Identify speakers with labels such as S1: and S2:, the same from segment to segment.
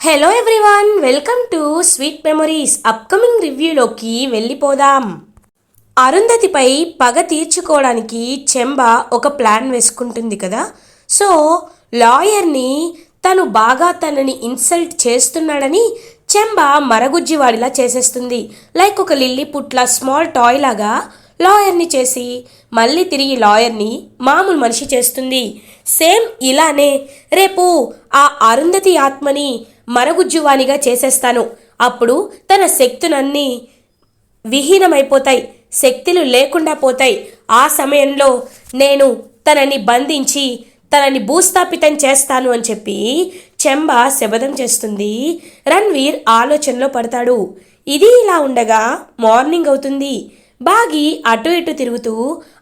S1: Hello everyone welcome to sweet memories upcoming రివ్యూలోకి వెళ్ళిపోదాం. అరుంధతిపై పగ తీర్చుకోవడానికి చెంబ ఒక ప్లాన్ వేసుకుంటుంది కదా? సో లాయర్ని తను బాగా తనని ఇన్సల్ట్ చేస్తున్నాడని చెంబ మరగుజ్జివాడిలా చేసేస్తుంది. లైక్ ఒక లిల్లీ పుట్ల స్మాల్ టాయ్ లాగా లాయర్ని చేసి మళ్ళీ తిరిగి లాయర్ని మామూలు మనిషి చేస్తుంది. సేమ్ ఇలానే రేపు ఆ అరుంధతి ఆత్మని మరగుజ్జువానిగా చేసేస్తాను. అప్పుడు తన శక్తులన్నీ విహీనమైపోతాయి శక్తులు లేకుండా పోతాయి. ఆ సమయంలో నేను తనని బంధించి తనని భూస్థాపితం చేస్తాను అని చెప్పి చెంబ శబదం చేస్తుంది. రణ్వీర్ ఆలోచనలో పడతాడు. ఇది ఇలా ఉండగా మార్నింగ్ అవుతుంది. బాగి అటు ఇటు తిరుగుతూ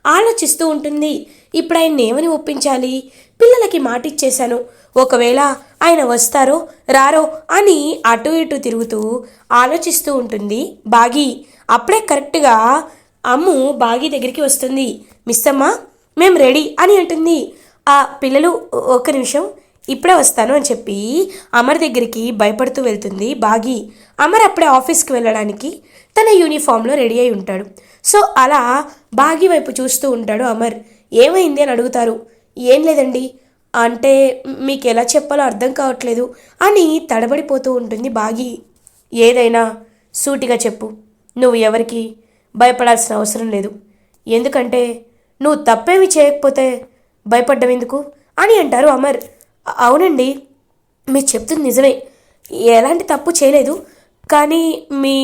S1: ఆలోచిస్తూ ఉంటుంది. ఇప్పుడు ఆయన్ని ఏమని ఒప్పించాలి? పిల్లలకి మాటిచ్చేశాను. ఒకవేళ ఆయన వస్తారో రారో అని అటు ఇటు తిరుగుతూ ఆలోచిస్తూ ఉంటుంది. బాగి అప్పుడే కరెక్ట్గా అమ్ము బాగి దగ్గరికి వస్తుంది. మిస్సమ్మ మేము రెడీ అని అంటుంది. ఆ పిల్లలు ఒక్క నిమిషం ఇప్పుడే వస్తాను అని చెప్పి అమర్ దగ్గరికి భయపడుతూ వెళ్తుంది బాగి. అమర్ అప్పుడే ఆఫీస్కి వెళ్ళడానికి తన యూనిఫామ్లో రెడీ అయి ఉంటాడు. సో అలా బాగి వైపు చూస్తూ ఉంటాడు అమర్. ఏమైంది అని అడుగుతారు. ఏం లేదండి. అంటే మీకు ఎలా చెప్పాలో అర్థం కావట్లేదు అని తడబడిపోతూ ఉంటుంది బాగి. ఏదైనా సూటిగా చెప్పు. నువ్వు ఎవరికి భయపడాల్సిన అవసరం లేదు. ఎందుకంటే నువ్వు తప్పేమి చేయకపోతే భయపడ్డం ఎందుకు? అని అంటారు అమర్. అవునండి మీరు చెప్తుంది నిజమే. ఎలాంటి తప్పు చేయలేదు. కానీ మీ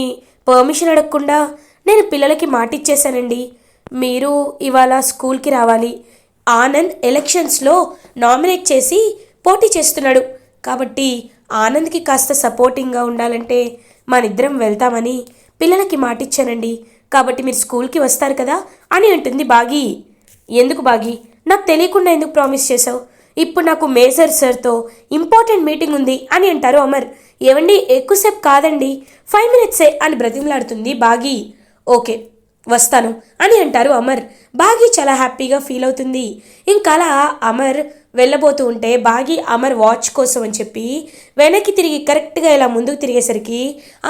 S1: పర్మిషన్ అడగకుండా నేను పిల్లలకి మాటిచ్చేశానండి. మీరు ఇవాళ స్కూల్కి రావాలి. ఆనంద్ ఎలక్షన్స్లో నామినేట్ చేసి పోటీ చేస్తున్నాడు. కాబట్టి ఆనంద్కి కాస్త సపోర్టింగ్గా ఉండాలంటే మనిద్దరం వెళ్తామని పిల్లలకి మాటిచ్చానండి. కాబట్టి మీరు స్కూల్కి వస్తారు కదా అని అంటుంది బాగి. ఎందుకు బాగి? నాకు తెలియకుండా ఎందుకు ప్రామిస్ చేసావు ఇప్పుడు నాకు మేజర్ సార్తో ఇంపార్టెంట్ మీటింగ్ ఉంది అని అంటారు అమర్. ఏవండి ఎక్కువసేపు కాదండి. ఫైవ్ మినిట్సే అని బ్రతిమలాడుతుంది బాగి. ఓకే వస్తాను అని అంటారు అమర్. బాగి చాలా హ్యాపీగా ఫీల్ అవుతుంది. ఇంకలా అమర్ వెళ్ళబోతూ ఉంటే బాగి అమర్ వాచ్ కోసం అని చెప్పి వెనక్కి తిరిగి కరెక్ట్గా ఇలా ముందుకు తిరిగేసరికి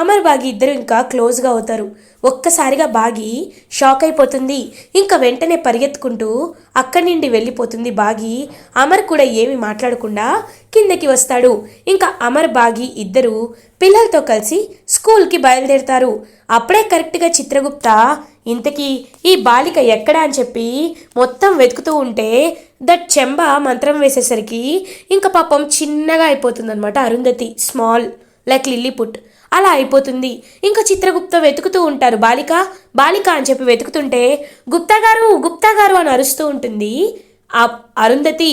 S1: అమర్ బాగి ఇద్దరు ఇంకా క్లోజ్గా అవుతారు. ఒక్కసారిగా బాగి షాక్ అయిపోతుంది. ఇంకా వెంటనే పరిగెత్తుకుంటూ అక్కడి నుండి వెళ్ళిపోతుంది బాగి. అమర్ కూడా ఏమి మాట్లాడకుండా కిందకి వస్తాడు. ఇంకా అమర్ బాగి ఇద్దరు పిల్లలతో కలిసి స్కూల్కి బయలుదేరుతారు. అప్పుడే కరెక్ట్గా చిత్రగుప్త ఇంతకీ ఈ బాలిక ఎక్కడా అని చెప్పి మొత్తం వెతుకుతూ ఉంటే దట్ చెంబ మంత్రం వేసేసరికి ఇంకా పాపం చిన్నగా అయిపోతుంది అనమాట Arundhati small like Lilliput అలా అయిపోతుంది. ఇంకా చిత్రగుప్త వెతుకుతూ ఉంటారు. బాలిక బాలిక అని చెప్పి వెతుకుతుంటే గుప్తా గారు గుప్తా గారు అని అరుస్తూ ఉంటుంది. ఆ అరుంధతి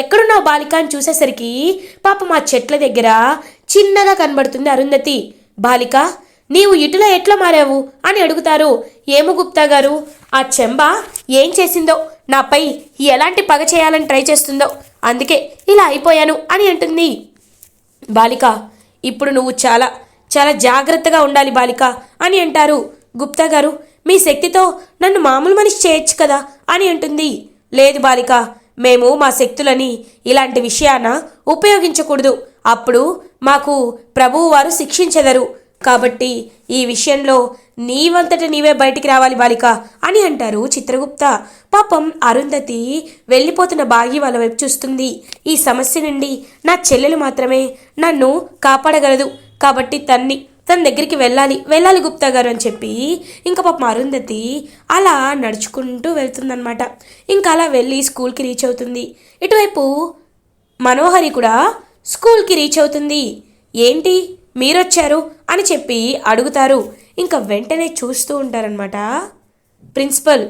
S1: ఎక్కడున్నావు బాలిక అని చూసేసరికి పాపం ఆ చెట్ల దగ్గర చిన్నగా కనబడుతుంది అరుంధతి. బాలిక నీవు ఇటులో ఎట్లా మారావు? అని అడుగుతారు. ఏమో గుప్తా గారు? ఆ చెంబ ఏం చేసిందో? నాపై ఎలాంటి పగ చేయాలని ట్రై చేస్తుందో? అందుకే ఇలా అయిపోయాను అని అంటుంది. బాలిక ఇప్పుడు నువ్వు చాలా చాలా జాగ్రత్తగా ఉండాలి బాలిక అని అంటారు. గుప్తా గారు మీ శక్తితో నన్ను మామూలు మనిషి చేయొచ్చు కదా అని అంటుంది. లేదు బాలిక మేము మా శక్తులని ఇలాంటి విషయాన ఉపయోగించకూడదు. అప్పుడు మాకు ప్రభువు వారు శిక్షించెదరు. కాబట్టి ఈ విషయంలో నీవంతట నీవే బయటికి రావాలి బాలిక అని అంటారు చిత్రగుప్త. పాపం అరుంధతి వెళ్ళిపోతున్న బాగి వాళ్ళ వైపు చూస్తుంది. ఈ సమస్య నుండి నా చెల్లెలు మాత్రమే నన్ను కాపాడగలదు. కాబట్టి తన్ని తన దగ్గరికి వెళ్ళాలి వెళ్ళాలి గుప్తా గారు అని చెప్పి ఇంకా పాపం అరుంధతి అలా నడుచుకుంటూ వెళ్తుందనమాట ఇంకా అలా వెళ్ళి స్కూల్కి రీచ్ అవుతుంది. ఇటువైపు మనోహరి కూడా స్కూల్కి రీచ్ అవుతుంది. ఏంటి? మీరొచ్చారు అని చెప్పి అడుగుతారు. ఇంకా వెంటనే చూస్తూ ఉంటారనమాట ప్రిన్సిపల్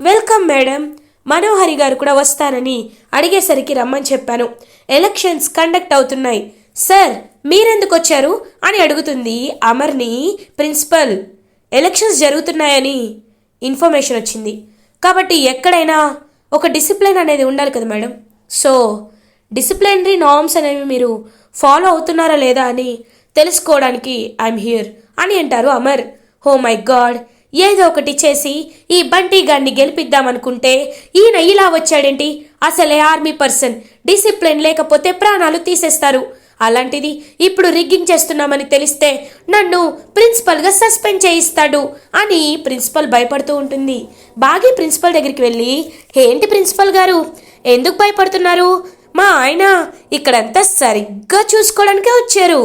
S1: వెల్కమ్ మేడం మనోహరి గారు కూడా వస్తానని అడిగేసరికి రమ్మని చెప్పాను. ఎలక్షన్స్ కండక్ట్ అవుతున్నాయి. సార్ మీరెందుకు వచ్చారు అని అడుగుతుంది అమర్ని ప్రిన్సిపల్. ఎలక్షన్స్ జరుగుతున్నాయని ఇన్ఫర్మేషన్ వచ్చింది. కాబట్టి ఎక్కడైనా ఒక డిసిప్లిన్ అనేది ఉండాలి కదా మేడం. సో డిసిప్లినరీ నార్మ్స్ అనేవి మీరు ఫాలో అవుతున్నారా లేదా అని తెలుసుకోవడానికి ఐఎమ్ హియర్ అని అంటారు అమర్. హో మై గాడ్ ఏదో ఒకటి చేసి ఈ బంటి గారిని గెలిపిద్దామనుకుంటే ఈయన ఇలా వచ్చాడేంటి? అసలే ఆర్మీ పర్సన్ డిసిప్లిన్ లేకపోతే ప్రాణాలు తీసేస్తారు. అలాంటిది ఇప్పుడు రిగ్గింగ్ చేస్తున్నామని తెలిస్తే నన్ను ప్రిన్సిపల్గా సస్పెండ్ చేయిస్తాడు అని ప్రిన్సిపల్ భయపడుతూ ఉంటుంది. బాగి ప్రిన్సిపల్ దగ్గరికి వెళ్ళి ఏంటి ప్రిన్సిపల్ గారు? ఎందుకు భయపడుతున్నారు? మా ఆయన ఇక్కడంతా సరిగ్గా చూసుకోవడానికే వచ్చారు.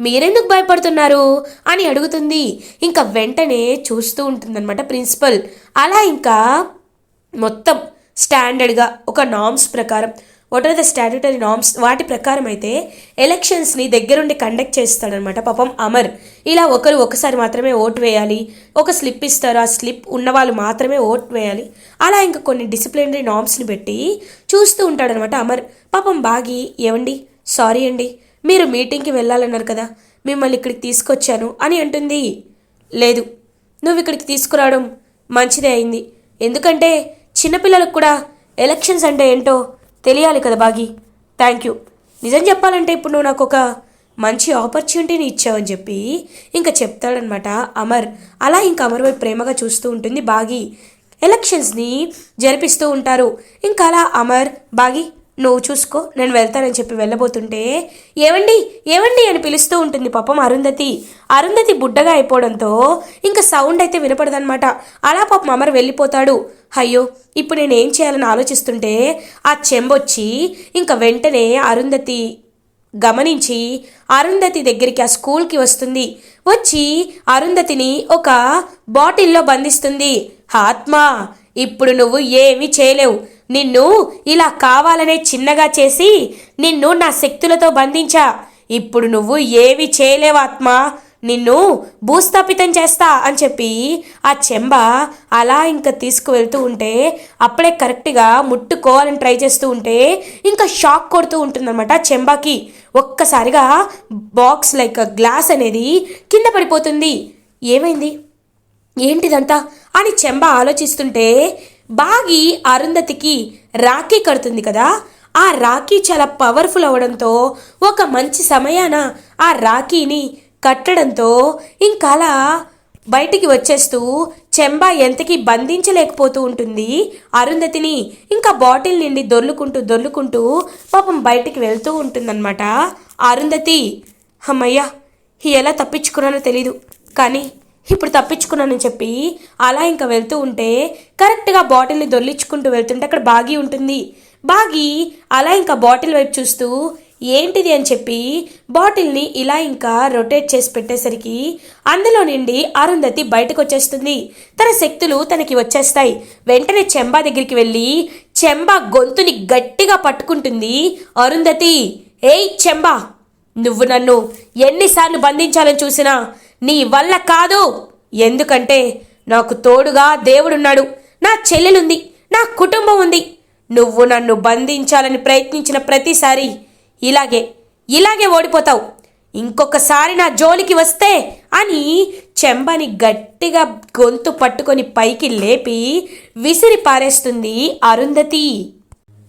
S1: మీరెందుకు భయపడుతున్నారు? అని అడుగుతుంది. ఇంకా వెంటనే చూస్తూ ఉంటుందన్నమాట ప్రిన్సిపల్. అలా ఇంకా మొత్తం స్టాండర్డ్గా ఒక నామ్స్ ప్రకారం what are the statutory norms వాటి ప్రకారం అయితే ఎలక్షన్స్ని దగ్గరుండి కండక్ట్ చేస్తాడనమాట పాపం అమర్. ఇలా ఒకరు ఒకసారి మాత్రమే ఓటు వేయాలి. ఒక స్లిప్ ఇస్తారు ఆ స్లిప్ ఉన్న వాళ్ళు మాత్రమే ఓటు వేయాలి. అలా ఇంకా కొన్ని డిసిప్లినరీ నామ్స్ని పెట్టి చూస్తూ ఉంటాడనమాట అమర్. పాపం బాగి ఏమండి సారీ అండి. మీరు మీటింగ్కి వెళ్ళాలన్నారు కదా మిమ్మల్ని ఇక్కడికి తీసుకొచ్చాను అని అంటుంది. లేదు నువ్వు ఇక్కడికి తీసుకురావడం మంచిదే అయింది. ఎందుకంటే చిన్నపిల్లలకు కూడా ఎలక్షన్స్ అంటే ఏంటో తెలియాలి కదా బాగి. Thank you. నిజం చెప్పాలంటే ఇప్పుడు నువ్వు నాకు ఒక మంచి ఆపర్చునిటీని ఇచ్చావని చెప్పి ఇంకా చెప్తాడనమాట అమర్. అలా ఇంకా అమర్ వైపు ప్రేమగా చూస్తూ ఉంటుంది బాగి. ఎలక్షన్స్ని జరిపిస్తూ ఉంటారు. ఇంకా అలా అమర్ బాగి నువ్వు చూసుకో నేను వెళ్తానని చెప్పి వెళ్ళబోతుంటే ఏవండి ఏవండి? అని పిలుస్తూ ఉంటుంది పాపం అరుంధతి. అరుంధతి బుడ్డగా అయిపోవడంతో ఇంకా సౌండ్ అయితే వినపడదనమాట అలా పాపం అమర్ వెళ్ళిపోతాడు. అయ్యో ఇప్పుడు నేను ఏం చేయాలని ఆలోచిస్తుంటే ఆ చెంబొచ్చి ఇంకా వెంటనే అరుంధతి గమనించి అరుంధతి దగ్గరికి ఆ స్కూల్కి వస్తుంది. వచ్చి అరుంధతిని ఒక బాటిల్లో బంధిస్తుంది. ఆత్మ ఇప్పుడు నువ్వు ఏమీ చేయలేవు. నిన్ను ఇలా కావాలనే చిన్నగా చేసి నిన్ను నా శక్తులతో బంధించా. ఇప్పుడు నువ్వు ఏమి చేయలేవు ఆత్మ. నిన్ను భూస్థాపితం చేస్తా అని చెప్పి ఆ చెంబ అలా ఇంకా తీసుకువెళ్తూ ఉంటే అప్పుడే కరెక్ట్గా ముట్టుకోవాలని ట్రై చేస్తూ ఉంటే ఇంకా షాక్ కొడుతూ ఉంటుందన్నమాట ఆ చెంబాకి. ఒక్కసారిగా బాక్స్ లైక్ గ్లాస్ అనేది కింద పడిపోతుంది. ఏమైంది? ఏంటిదంతా? అని చెంబ ఆలోచిస్తుంటే బాగి అరుంధతికి రాఖీ కడుతుంది కదా. ఆ రాఖీ చాలా పవర్ఫుల్ అవడంతో ఒక మంచి సమయాన ఆ రాఖీని కట్టడంతో ఇంకలా బయటికి వచ్చేస్తూ చెంబా ఎంతకి బంధించలేకపోతూ ఉంటుంది. అరుంధతిని ఇంకా బాటిల్ నిండి దొర్లుకుంటూ దొర్లుకుంటూ పాపం బయటికి వెళ్తూ ఉంటుందన్నమాట. అరుంధతి అమ్మయ్యా ఎలా తప్పించుకున్నానో తెలీదు. కానీ ఇప్పుడు తప్పించుకున్నానని చెప్పి అలా ఇంకా వెళ్తూ ఉంటే కరెక్ట్గా బాటిల్ని దొర్లించుకుంటూ వెళ్తుంటే అక్కడ బాగి ఉంటుంది. బాగి అలా ఇంకా బాటిల్ వైపు చూస్తూ ఏంటిది అని చెప్పి బాటిల్ని ఇలా ఇంకా రొటేట్ చేసి పెట్టేసరికి అందులో నుండి అరుంధతి బయటకు వచ్చేస్తుంది. తన శక్తులు తనకి వచ్చేస్తాయి. వెంటనే చెంబా దగ్గరికి వెళ్ళి చెంబా గొంతుని గట్టిగా పట్టుకుంటుంది అరుంధతి. ఏయ్ చెంబా! నువ్వు నన్ను ఎన్నిసార్లు బంధించాలని చూసినా నీ వల్ల కాదు. ఎందుకంటే నాకు తోడుగా దేవుడున్నాడు. నా చెల్లెలుంది. నా కుటుంబం ఉంది. నువ్వు నన్ను బంధించాలని ప్రయత్నించిన ప్రతిసారి ఇలాగే ఇలాగే ఓడిపోతావు. ఇంకొకసారి నా జోలికి వస్తే అని చెంబని గట్టిగా గొంతు పట్టుకొని పైకి లేపి విసిరి పారేస్తుంది అరుంధతి.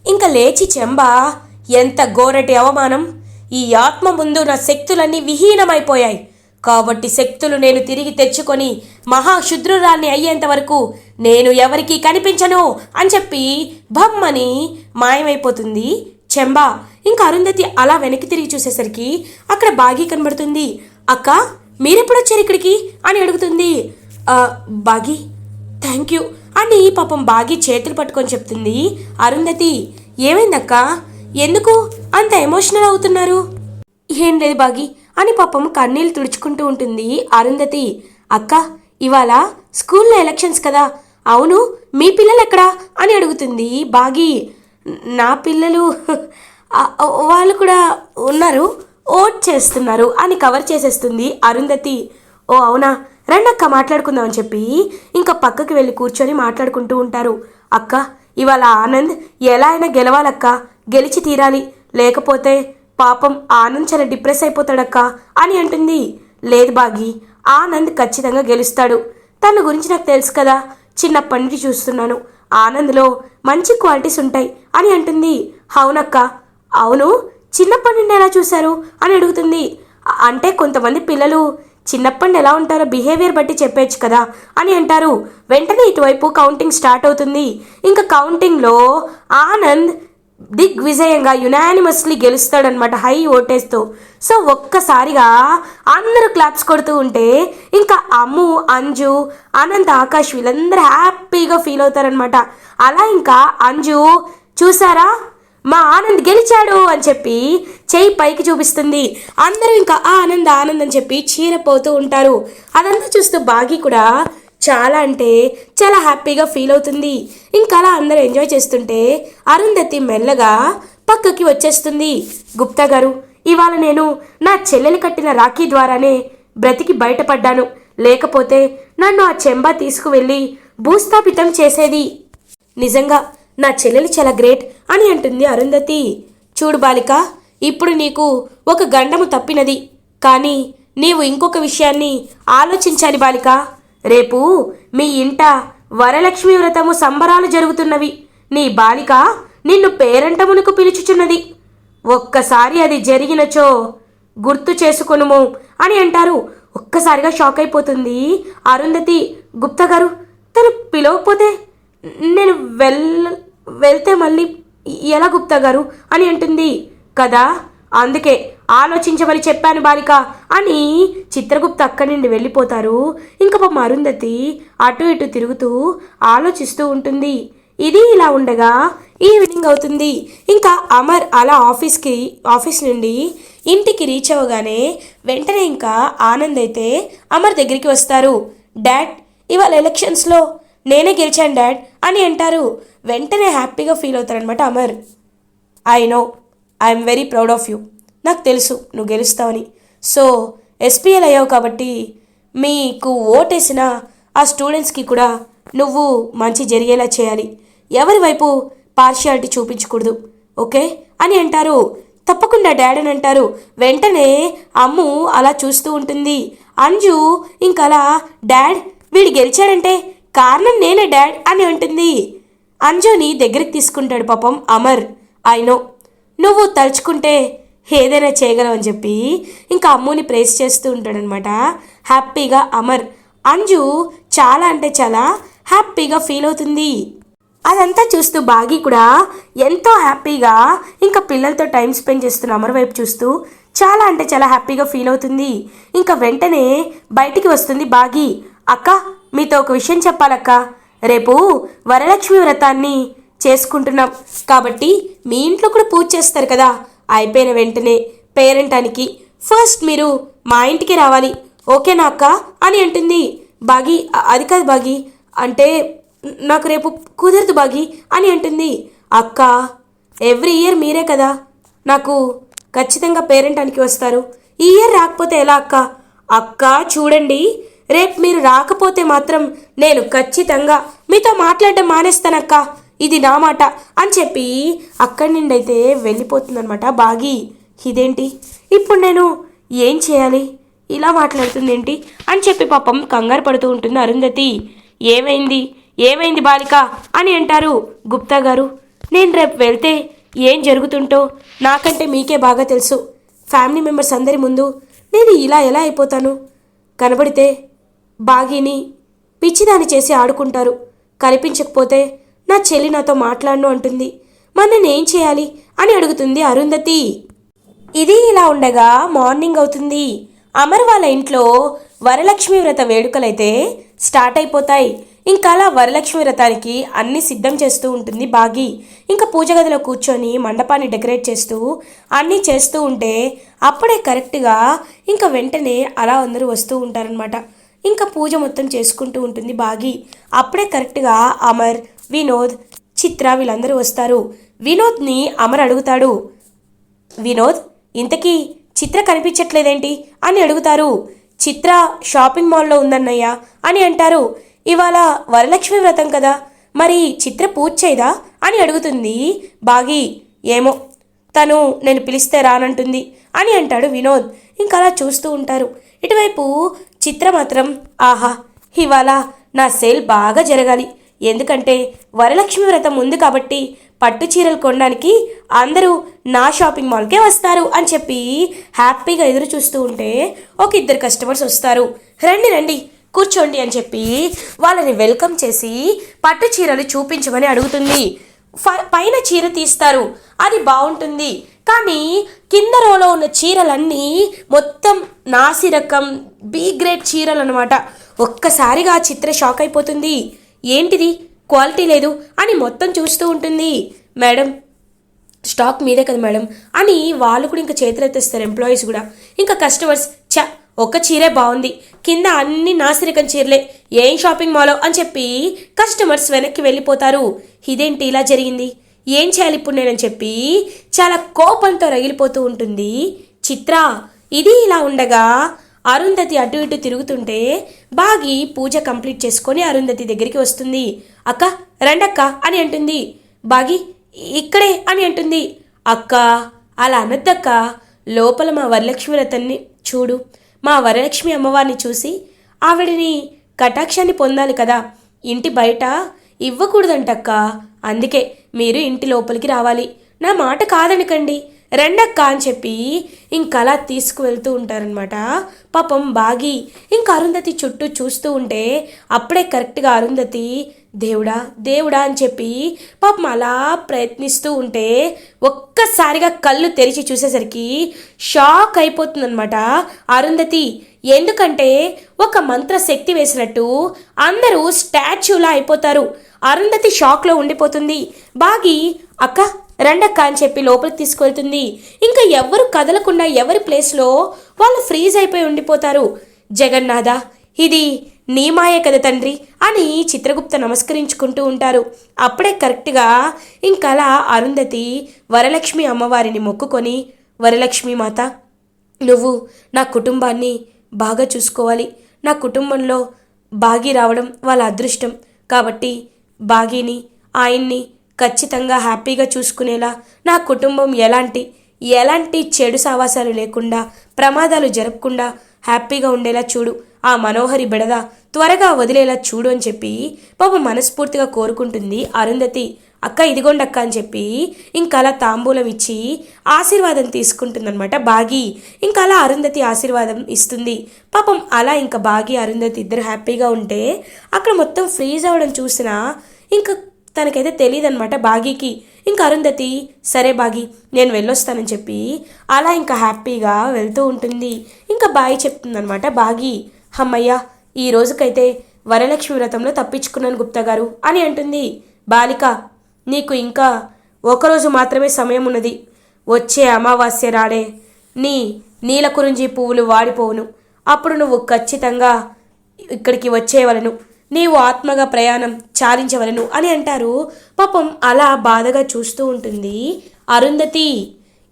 S1: ఇంకా లేచి చెంబ ఎంత గోరటి అవమానం. ఈ ఆత్మ ముందు నా శక్తులన్నీ విహీనమైపోయాయి. కాబట్టి శక్తులు నేను తిరిగి తెచ్చుకొని మహాశుద్రురాల్ని అయ్యేంత వరకు నేను ఎవరికీ కనిపించను అని చెప్పి భమ్మని మాయమైపోతుంది చెంబా. ఇంకా అరుంధతి అలా వెనక్కి తిరిగి చూసేసరికి అక్కడ బాగి కనబడుతుంది. అక్క మీరెప్పుడు వచ్చారు ఇక్కడికి? అని అడుగుతుంది. బాగీ బాగి థ్యాంక్ యూ అని పాపం బాగి చేతులు పట్టుకొని చెప్తుంది. అరుంధతి ఏమైందక్క? ఎందుకు అంత ఎమోషనల్ అవుతున్నారు? ఏం లేదు బాగి అని పాపం కన్నీళ్ళు తుడుచుకుంటూ ఉంటుంది అరుంధతి. అక్క ఇవాళ స్కూల్లో ఎలక్షన్స్ కదా. అవును మీ పిల్లలు ఎక్కడా అని అడుగుతుంది బాగి. నా పిల్లలు వాళ్ళు కూడా ఉన్నారు. ఓట్ చేస్తున్నారు అని కవర్ చేసేస్తుంది అరుంధతి. ఓ అవునా? రండక్క మాట్లాడుకుందాం అని చెప్పి ఇంకా పక్కకి వెళ్ళి కూర్చొని మాట్లాడుకుంటూ ఉంటారు. అక్క ఇవాళ ఆనంద్ ఎలా అయినా గెలవాలక్క. గెలిచి తీరాలి. లేకపోతే పాపం ఆనంద్ చాలా డిప్రెస్ అయిపోతాడక్క అని అంటుంది. లేదు బాగి ఆనంద్ ఖచ్చితంగా గెలుస్తాడు. తన గురించి నాకు తెలుసు కదా చిన్నప్పటి నుంచి చూస్తున్నాను. ఆనంద్లో మంచి క్వాలిటీస్ ఉంటాయి అని అంటుంది. అవునక్క. అవును? చిన్నప్పటి నుండి ఎలా చూశారు? అని అడుగుతుంది. అంటే కొంతమంది పిల్లలు చిన్నప్పటి నుండి ఎలా ఉంటారో బిహేవియర్ బట్టి చెప్పేచ్చు కదా అని అంటారు. వెంటనే ఇటువైపు కౌంటింగ్ స్టార్ట్ అవుతుంది. ఇంకా కౌంటింగ్లో ఆనంద్ దిగ్విజయంగా యునానిమస్లీ గెలుస్తాడనమాట హై ఓటేస్తో. సో ఒక్కసారిగా అందరూ క్లాప్స్ కొడుతూ ఉంటే ఇంకా అమ్ము అంజు అనంత్ ఆకాష్ వీళ్ళందరూ హ్యాపీగా ఫీల్ అవుతారనమాట అలా ఇంకా అంజు చూసారా? మా ఆనంద్ గెలిచాడు అని చెప్పి చేయి పైకి చూపిస్తుంది. అందరూ ఇంకా ఆ ఆనంద్ ఆనంద్ అని చెప్పి చీరపోతూ ఉంటారు. అదంతా చూస్తూ బాగి కూడా చాలా అంటే చాలా హ్యాపీగా ఫీల్ అవుతుంది. ఇంకా అలా అందరూ ఎంజాయ్ చేస్తుంటే అరుంధతి మెల్లగా పక్కకి వచ్చేస్తుంది. గుప్తా గారు ఇవాళ నేను నా చెల్లెలు కట్టిన రాఖీ ద్వారానే బ్రతికి బయటపడ్డాను. లేకపోతే నన్ను ఆ చెంబా తీసుకువెళ్ళి భూస్థాపితం చేసేది. నిజంగా నా చెల్లెలు చాలా గ్రేట్ అని అంటుంది అరుంధతి. చూడు బాలిక ఇప్పుడు నీకు ఒక గండము తప్పినది. కానీ నీవు ఇంకొక విషయాన్ని ఆలోచించాలి బాలిక. రేపు మీ ఇంట వరలక్ష్మి వ్రతము సంబరాలు జరుగుతున్నవి. నీ బాలిక నిన్ను పేరంటమునకు పిలుచుచున్నది. ఒక్కసారి అది జరిగినచో గుర్తు చేసుకొనుము అని అంటారు. ఒక్కసారిగా షాక్ అయిపోతుంది అరుంధతి గుప్తా గారు. తను పిలవకపోతే నేను వెల్ వెళ్తే మళ్ళీ ఎలా గుప్తా గారు అని అంటుంది. కదా అందుకే ఆలోచించమని చెప్పాను బాలిక. అని చిత్రగుప్త అక్కడి నుండి వెళ్ళిపోతారు. ఇంకా మరుంధతి అటు ఇటు తిరుగుతూ ఆలోచిస్తూ ఉంటుంది. ఇది ఇలా ఉండగా ఈవినింగ్ అవుతుంది. ఇంకా అమర్ అలా ఆఫీస్కి ఆఫీస్ నుండి ఇంటికి రీచ్ అవ్వగానే వెంటనే ఇంకా ఆనంద్ అయితే అమర్ దగ్గరికి వస్తారు. డాడ్ ఇవాళ ఎలక్షన్స్లో నేనే గెలిచాను డాడ్ అని అంటారు. వెంటనే హ్యాపీగా ఫీల్ అవుతారనమాట Amar. I know I'm very proud of you. నాకు తెలుసు నువ్వు గెలుస్తావని. సో ఎస్పీఎల్ అయ్యావు కాబట్టి మీకు ఓటేసిన ఆ స్టూడెంట్స్కి కూడా నువ్వు మంచి జరిగేలా చేయాలి. ఎవరి వైపు పార్షియాలిటీ చూపించకూడదు ఓకే? అని అంటారు. తప్పకుండా డాడ్ అని అంటారు. వెంటనే అమ్ము అలా చూస్తూ ఉంటుంది. అంజు ఇంకలా డాడ్ వీడు గెలిచాడంటే కారణం నేనే డాడ్ అని అంటుంది. అంజుని దగ్గరికి తీసుకుంటాడు పాపం అమర్. ఐనో నువ్వు తలుచుకుంటే ఏదైనా చేయగలవని చెప్పి ఇంకా అమ్ముని ప్రేస్ చేస్తూ ఉంటాడనమాట హ్యాపీగా అమర్. అంజు చాలా అంటే చాలా హ్యాపీగా ఫీల్ అవుతుంది. అదంతా చూస్తూ బాగి కూడా ఎంతో హ్యాపీగా ఇంకా పిల్లలతో టైం స్పెండ్ చేస్తున్న అమర్ వైపు చూస్తూ చాలా అంటే చాలా హ్యాపీగా ఫీల్ అవుతుంది. ఇంకా వెంటనే బయటికి వస్తుంది బాగి. అక్క మీతో ఒక విషయం చెప్పాలక్క. రేపు వరలక్ష్మి వ్రతాన్ని చేసుకుంటున్నాం. కాబట్టి మీ ఇంట్లో కూడా పూజ చేస్తారు కదా. అయిపోయిన వెంటనే పేరెంటానికి ఫస్ట్ మీరు మా ఇంటికి రావాలి ఓకేనా అక్క? అని అంటుంది. బాగి అది కాదు బాగి అంటే నాకు రేపు కుదరదు బాగి అని అంటుంది. అక్క ఎవ్రీ ఇయర్ మీరే కదా నాకు ఖచ్చితంగా పేరెంటానికి వస్తారు. ఈ ఇయర్ రాకపోతే ఎలా అక్క? అక్క చూడండి రేపు మీరు రాకపోతే మాత్రం నేను ఖచ్చితంగా మీతో మాట్లాడడం మానేస్తానక్క. ఇది నా మాట అని చెప్పి అక్కడి నుండి అయితే వెళ్ళిపోతుందనమాట బాగి ఇదేంటి? ఇప్పుడు నేను ఏం చేయాలి? ఇలా మాట్లాడుతుంది ఏంటి అని చెప్పి పాపం కంగారు పడుతూ ఉంటుంది అరుంధతి. ఏమైంది? ఏమైంది బాలిక? అని అంటారు గుప్తా గారు. నేను రేపు వెళ్తే ఏం జరుగుతుంటో నాకంటే మీకే బాగా తెలుసు. ఫ్యామిలీ మెంబర్స్ అందరి ముందు నేను ఇలా ఎలా అయిపోతాను? కనబడితే బాగీని పిచ్చిదాని చేసి ఆడుకుంటారు. కనిపించకపోతే నా చెల్లి నాతో మాట్లాడను అంటుంది. మరి చేయాలి? అని అడుగుతుంది అరుంధతి. ఇది ఇలా ఉండగా మార్నింగ్ అవుతుంది. అమర్ వాళ్ళ ఇంట్లో వరలక్ష్మి వ్రత వేడుకలైతే స్టార్ట్ అయిపోతాయి. ఇంకా అలా వరలక్ష్మి వ్రతానికి అన్ని సిద్ధం చేస్తూ ఉంటుంది బాగి. ఇంకా పూజ గదిలో కూర్చొని మండపాన్ని డెకరేట్ చేస్తూ అన్నీ చేస్తూ ఉంటే అప్పుడే కరెక్ట్గా ఇంకా వెంటనే అలా అందరూ వస్తూ ఉంటారనమాట ఇంకా పూజ మొత్తం చేసుకుంటూ ఉంటుంది బాగి. అప్పుడే కరెక్ట్గా అమర్ వినోద్ చిత్ర వీళ్ళందరూ వస్తారు. వినోద్ని అమర్ అడుగుతాడు. వినోద్ ఇంతకీ చిత్ర కనిపించట్లేదేంటి? అని అడుగుతారు. చిత్ర షాపింగ్ మాల్లో ఉందన్నయ్య అని అంటారు. ఇవాళ వరలక్ష్మి వ్రతం కదా? మరి చిత్ర పూజ చేయదా? అని అడుగుతుంది బాగి. ఏమో తను నేను పిలిస్తే రానంటుంది అని అంటాడు వినోద్. ఇంకా అలా చూస్తూ ఉంటారు. ఇటువైపు చిత్ర మాత్రం ఆహా ఇవాళ నా సేల్ బాగా జరగాలి. ఎందుకంటే వరలక్ష్మి వ్రతం ఉంది కాబట్టి పట్టు చీరలు కొనడానికి అందరూ నా షాపింగ్ మాల్కే వస్తారు అని చెప్పి హ్యాపీగా ఎదురు చూస్తూ ఉంటే ఒక ఇద్దరు కస్టమర్స్ వస్తారు. రండి రండి కూర్చోండి అని చెప్పి వాళ్ళని వెల్కమ్ చేసి పట్టు చీరలు చూపించమని అడుగుతుంది. పైన చీర తీస్తారు. అది బాగుంటుంది. కానీ కింద రోలో ఉన్న చీరలన్నీ మొత్తం నాసి రకం బీ గ్రేడ్ చీరలు అనమాట ఒక్కసారిగా ఆ చిత్ర షాక్ అయిపోతుంది. ఏంటిది? క్వాలిటీ లేదు అని మొత్తం చూస్తూ ఉంటుంది. మేడం స్టాక్ మీదే కదా మేడం. అని వాళ్ళు కూడా ఇంకా చేతులెత్తేస్తారు ఎంప్లాయీస్ కూడా. ఇంకా కస్టమర్స్ చ ఒక్క చీరే బాగుంది. కింద అన్ని నాసిరికం చీరలే. ఏం షాపింగ్ మాలో అని చెప్పి కస్టమర్స్ వెనక్కి వెళ్ళిపోతారు. ఇదేంటి ఇలా జరిగింది? ఏం చేయాలి ఇప్పుడు నేనని చెప్పి చాలా కోపంతో రగిలిపోతూ ఉంటుంది. చిత్ర ఇది ఇలా ఉండగా అరుంధతి అటు ఇటు తిరుగుతుంటే బాగి పూజ కంప్లీట్ చేసుకొని అరుంధతి దగ్గరికి వస్తుంది. అక్క రండక్క అని అంటుంది. బాగి ఇక్కడే అని అంటుంది. అక్క అలా అనద్దక్క. లోపల మా వరలక్ష్మి రథన్ని చూడు. మా వరలక్ష్మి అమ్మవారిని చూసి ఆవిడని కటాక్షాన్ని పొందాలి కదా. ఇంటి బయట ఇవ్వకూడదంటక్క. అందుకే మీరు ఇంటి లోపలికి రావాలి. నా మాట కాదనకండి. రెండక్క అని చెప్పి ఇంకలా తీసుకువెళ్తూ ఉంటారనమాట పాపం బాగి ఇంకా అరుంధతి చుట్టూ చూస్తూ ఉంటే అప్పుడే కరెక్ట్గా అరుంధతి దేవుడా దేవుడా అని చెప్పి పాపం అలా ప్రయత్నిస్తూ ఉంటే ఒక్కసారిగా కళ్ళు తెరిచి చూసేసరికి షాక్ అయిపోతుందనమాట అరుంధతి ఎందుకంటే ఒక మంత్ర శక్తి వేసినట్టు అందరూ స్టాచ్యూలా అయిపోతారు. అరుంధతి షాక్లో ఉండిపోతుంది. బాగి అక్క రండక్క అని చెప్పి లోపలికి తీసుకెళ్తుంది. ఇంకా ఎవరు కదలకుండా ఎవరి ప్లేస్లో వాళ్ళు ఫ్రీజ్ అయిపోయి ఉండిపోతారు. జగన్నాథ ఇది నీ మాయే కదా తండ్రి అని చిత్రగుప్త నమస్కరించుకుంటూ ఉంటారు. అప్పుడే కరెక్ట్గా ఇంకలా అరుంధతి వరలక్ష్మి అమ్మవారిని మొక్కుకొని వరలక్ష్మి మాత నువ్వు నా కుటుంబాన్ని బాగా చూసుకోవాలి. నా కుటుంబంలో బాగి రావడం వాళ్ళ అదృష్టం. కాబట్టి బాగీని ఆయన్ని ఖచ్చితంగా హ్యాపీగా చూసుకునేలా నా కుటుంబం ఎలాంటి ఎలాంటి చెడు సావాసాలు లేకుండా ప్రమాదాలు జరగకుండా హ్యాపీగా ఉండేలా చూడు. ఆ మనోహరి బెడద త్వరగా వదిలేలా చూడు అని చెప్పి పాప మనస్ఫూర్తిగా కోరుకుంటుంది అరుంధతి. అక్క ఇదిగోండి అక్క అని చెప్పి ఇంకా అలా తాంబూలం ఇచ్చి ఆశీర్వాదం తీసుకుంటుందన్నమాట బాగి. ఇంకా అలా అరుంధతి ఆశీర్వాదం ఇస్తుంది. పాపం అలా ఇంకా బాగి అరుంధతి ఇద్దరు హ్యాపీగా ఉంటే అక్కడ మొత్తం ఫ్రీజ్ అవ్వడం చూసినా ఇంకా తనకైతే తెలియదు అనమాట బాగీకి. ఇంకా అరుంధతి సరే బాగి నేను వెళ్ళొస్తానని చెప్పి అలా ఇంకా హ్యాపీగా వెళ్తూ ఉంటుంది. ఇంకా బాయి చెప్తుందనమాట బాగి హమ్మయ్య ఈ రోజుకైతే వరలక్ష్మి వ్రతంలో తప్పించుకున్నాను గుప్తా గారు అని అంటుంది. బాలిక నీకు ఇంకా ఒకరోజు మాత్రమే సమయం ఉన్నది. వచ్చే అమావాస్య రాడే నీ నీలకురుంజి పువ్వులు వాడిపోవును. అప్పుడు నువ్వు ఖచ్చితంగా ఇక్కడికి వచ్చేవలను నీవు ఆత్మగా ప్రయాణం చాలించవలను అని అంటారు. పాపం అలా బాధగా చూస్తూ ఉంటుంది అరుంధతి.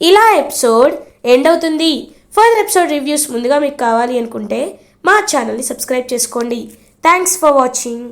S1: ఇలా ఎపిసోడ్ ఎండ్ అవుతుంది. ఫర్దర్ ఎపిసోడ్ రివ్యూస్ ముందుగా మీకు కావాలి అనుకుంటే మా ఛానల్ని సబ్స్క్రైబ్ చేసుకోండి. Thanks for watching.